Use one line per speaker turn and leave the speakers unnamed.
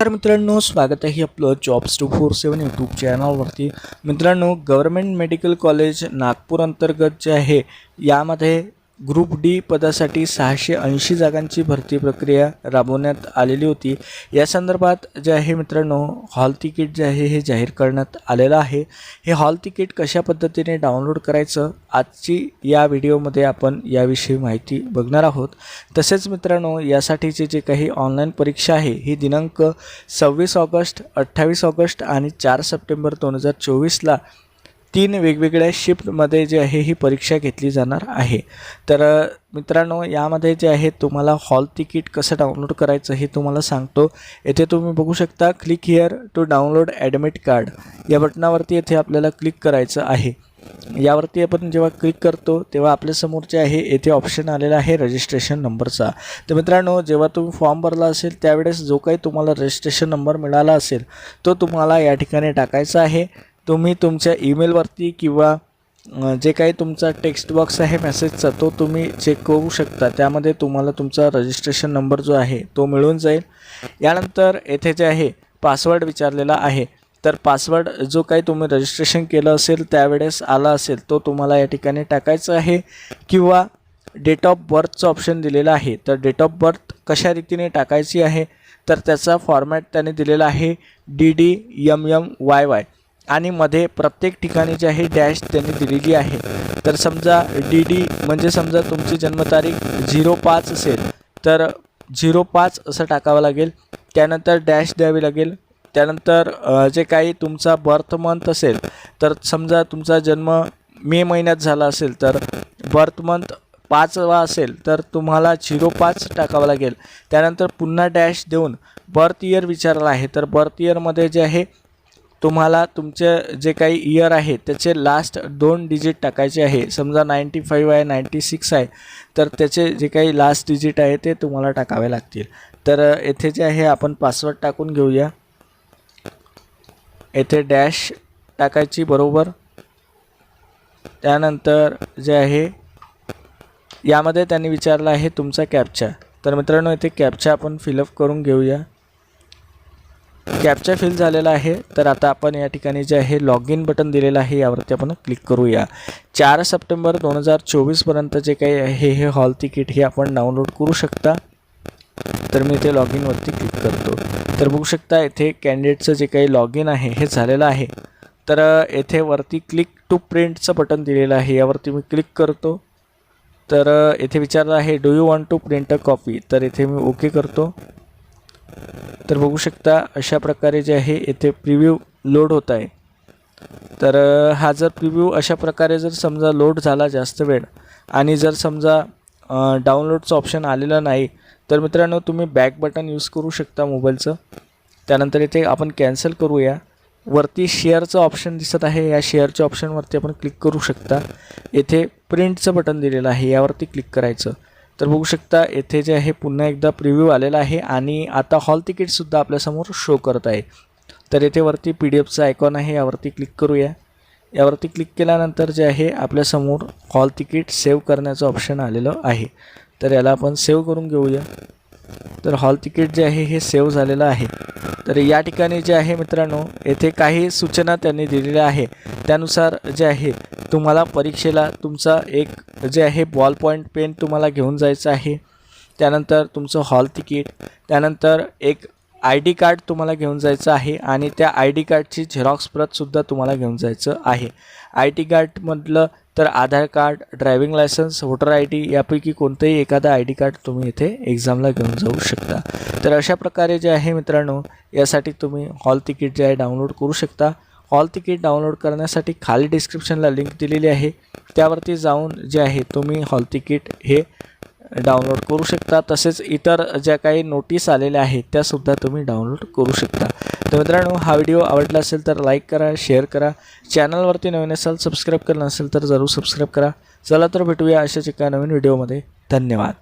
तर मित्रांनो स्वागत आहे आपलं jobs two four seven YouTube चॅनलवरती मित्रांनो गव्हर्मेंट मेडिकल कॉलेज नागपूर अंतर्गत जे आहे यामध्ये ग्रुप डी पदासाठी सहाशे ऐंशी जागांची भरती प्रक्रिया राबवण्यात आलेली होती. या संदर्भात जे आहे मित्रांनो हॉल तिकीट जे आहे हे जाहीर करण्यात आलेलं आहे. हे हॉल तिकीट कशा पद्धतीने डाउनलोड करायचं आजची या व्हिडिओमध्ये आपण याविषयी माहिती बघणार आहोत. तसेच मित्रांनो यासाठीची जे काही ऑनलाईन परीक्षा आहे ही दिनांक सव्वीस ऑगस्ट अठ्ठावीस ऑगस्ट आणि चार सप्टेंबर दोन हजार चोवीसला तीन वेगवेगळ्या शिफ्टमध्ये जे आहे ही परीक्षा घेतली जाणार आहे. तर मित्रांनो यामध्ये जे आहे तुम्हाला हॉल तिकीट कसं डाउनलोड करायचं हे तुम्हाला सांगतो. येथे तुम्ही बघू शकता click here to download admit card या बटनावरती येथे आपल्याला क्लिक करायचं आहे. यावरती आपण जेव्हा क्लिक करतो तेव्हा आपल्यासमोर जे आहे येथे ऑप्शन आलेला आहे रजिस्ट्रेशन नंबरचा तर मित्रांनो जेव्हा तुम्ही फॉर्म भरला असेल त्यावेळेस जो काही तुम्हाला रजिस्ट्रेशन नंबर मिळाला असेल तो तुम्हाला या ठिकाणी टाकायचा आहे. तुम्ही तुमच्या ईमेलवरती किंवा जे काही तुमचा टेक्स्ट बॉक्स आहे मेसेजचा तो तुम्ही चेक करू शकता. त्यामध्ये तुम्हाला तुमचा रजिस्ट्रेशन नंबर जो आहे तो मिळून जाईल. यानंतर येथे जे आहे पासवर्ड विचारलेला आहे. तर पासवर्ड जो काही तुम्ही रजिस्ट्रेशन केलं असेल त्यावेळेस आला असेल तो तुम्हाला या ठिकाणी टाकायचा आहे. किंवा डेट ऑफ बर्थचं ऑप्शन दिलेलं आहे. तर डेट ऑफ बर्थ कशा रीतीने टाकायची आहे तर त्याचा फॉर्मॅट त्याने दिलेला आहे D D M M Y Y आणि मध्ये प्रत्येक ठिकाणी जे आहे डॅश त्यांनी दिलेली आहे. तर समजा डी डी म्हणजे समजा तुमची जन्मतारीख झिरो पाच असेल तर झिरो पाच असं टाकावं लागेल. त्यानंतर डॅश द्यावी लागेल. त्यानंतर जे काही तुमचा बर्थ मंथ असेल तर समजा तुमचा जन्म मे महिन्यात झाला असेल तर बर्थ मंथ पाचवा असेल तर तुम्हाला झिरो पाच टाकावं लागेल. त्यानंतर पुन्हा डॅश देऊन बर्थ इयर विचारला आहे तर बर्थ इयरमध्ये जे आहे तुम्हाला तुमचे जे काही इयर आहे त्याचे लास्ट दोन डिजिट टाकायचे आहे. समजा नाईंटी फाईव्ह आहे नाईंटी सिक्स आहे तर त्याचे जे काही लास्ट डिजिट आहे ते तुम्हाला टाकावे लागतील. तर येथे जे आहे आपण पासवर्ड टाकून घेऊया. येथे डॅश टाकायची बरोबर. त्यानंतर जे आहे यामध्ये त्यांनी विचारलं आहे तुमचा कॅप्चा तर मित्रांनो इथे कॅप्चा आपण फिलअप करून घेऊया. कॅपचा फिल झालेला आहे. तर आता आपण या ठिकाणी जे आहे लॉग इन बटन दिलेलं आहे यावरती आपण क्लिक करूया. चार सप्टेंबर दोन हजार चोवीसपर्यंत जे काही आहे हे हॉल तिकीट हे आपण डाउनलोड करू शकता. तर मी इथे लॉग इनवरती क्लिक करतो. तर बघू शकता इथे कॅन्डिडेटचं जे काही लॉग इन आहे हे झालेलं आहे. तर येथे वरती क्लिक टू प्रिंटचं बटन दिलेलं आहे यावरती मी क्लिक करतो. तर येथे विचारलं आहे do you want to print a copy तर इथे मी ओके करतो. तर बघू शकता अशा प्रकारे जे आहे येथे प्रिव्ह्यू लोड होत आहे. तर हा जर प्रिव्ह्यू अशा प्रकारे जर समजा लोड झाला जास्त वेळ आणि जर समजा डाउनलोडचं ऑप्शन आलेलं नाही तर मित्रांनो तुम्ही बॅक बटन यूज करू शकता मोबाईलचं त्यानंतर इथे आपण कॅन्सल करूया. वरती शेअरचं ऑप्शन दिसत आहे. या शेअरच्या ऑप्शनवरती आपण क्लिक करू शकता. येथे प्रिंटचं बटन दिलेलं आहे. यावरती क्लिक करायचं. तर बघू शकता येथे जे आहे पुन्हा एकदा प्रिव्ह्यू आलेला आहे आणि आता हॉल तिकीटसुद्धा आपल्यासमोर शो करत आहे. तर येथे वरती पी डी एफचा आयकॉन आहे यावरती क्लिक करूया. यावरती क्लिक केल्यानंतर जे आहे आपल्यासमोर हॉल तिकीट सेव्ह करण्याचं ऑप्शन आलेलं आहे. तर याला आपण सेव्ह करून घेऊया. तर हॉल तिकीट जे आहे हे सेव्ह झालेलं आहे. तर या ठिकाणी जे आहे मित्रांनो येथे काही सूचना त्यांनी दिलेल्या आहे. त्यानुसार जे आहे तुम्हाला परीक्षेला तुमचा एक जे आहे बॉल पॉईंट पेन तुम्हाला घेऊन जायचं आहे. त्यानंतर तुमचं हॉल तिकीट त्यानंतर एक आय डी कार्ड तुम्हाला घेऊन जायचं आहे आणि त्या आय डी कार्डची झेरॉक्स प्रतसुद्धा तुम्हाला घेऊन जायचं आहे. आय टी कार्ड म्हटलं तर Aadhaar card driving licence voter I D यापैकी कोणतंही एखादं आय डी कार्ड तुम्ही इथे एक्झामला घेऊन जाऊ शकता. तर अशा प्रकारे जे आहे मित्रांनो यासाठी तुम्ही हॉल तिकीट जे आहे डाउनलोड करू शकता. हॉल तिकीट डाउनलोड करण्यासाठी खाली डिस्क्रिप्शनला लिंक दिलेली आहे. त्यावरती जाऊन जे आहे तुम्ही हॉल तिकीट हे डाउनलोड करू शकता. तसेच इतर ज्या काही नोटीस आलेल्या आहेत त्यासुद्धा तुम्ही डाउनलोड करू शकता. तर मित्रांनो हा व्हिडिओ आवडला असेल तर लाईक करा शेअर करा. चॅनलवरती नवीन असाल सबस्क्राईब केलं नसेल तर जरूर सबस्क्राईब करा. चला तर भेटूया अशाच एका नवीन व्हिडिओमध्ये धन्यवाद.